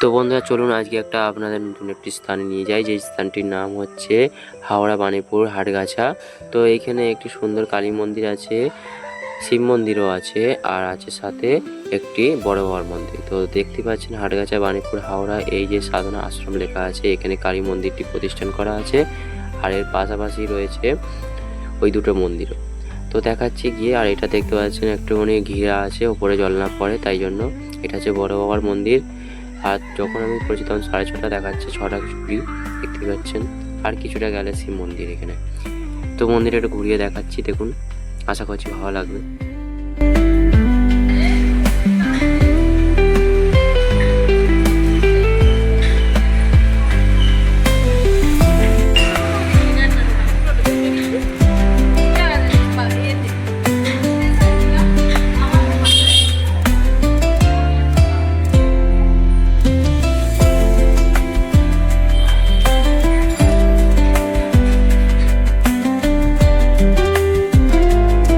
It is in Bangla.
তো বন্ধুরা, চলুন আজকে একটা আপনাদের নতুন একটি স্থানে নিয়ে যাই। যে স্থানটির নাম হচ্ছে হাওড়া বাণীপুর হাটগাছা। তো এইখানে একটি সুন্দর কালী মন্দির আছে, শিব মন্দিরও আছে, আর আছে সাথে একটি বড় বড় মন্দির। তো দেখতে পাচ্ছেন হাটগাছা, বাণীপুর, হাওড়া, এই যে সাধনা আশ্রম লেখা আছে, এখানে কালী মন্দিরটি প্রতিষ্ঠান করা আছে, আর এর পাশাপাশি রয়েছে ওই দুটো মন্দিরও তো দেখাচ্ছি গিয়ে, আর এটা দেখতে পাচ্ছেন একটুখানি ঘিরা আছে, ওপরে জল না পড়ে, তাই জন্য এটা হচ্ছে বড় বাবার মন্দির। আর যখন আমি করেছি তখন সাড়ে ছটা দেখাচ্ছে, ছটা ভিউ দেখতে পাচ্ছেন। আর কিছুটা গেলে শিব মন্দির এখানে। তো মন্দিরে একটু ঘুরিয়ে দেখাচ্ছি, দেখুন। আশা করছি ভালো লাগবে।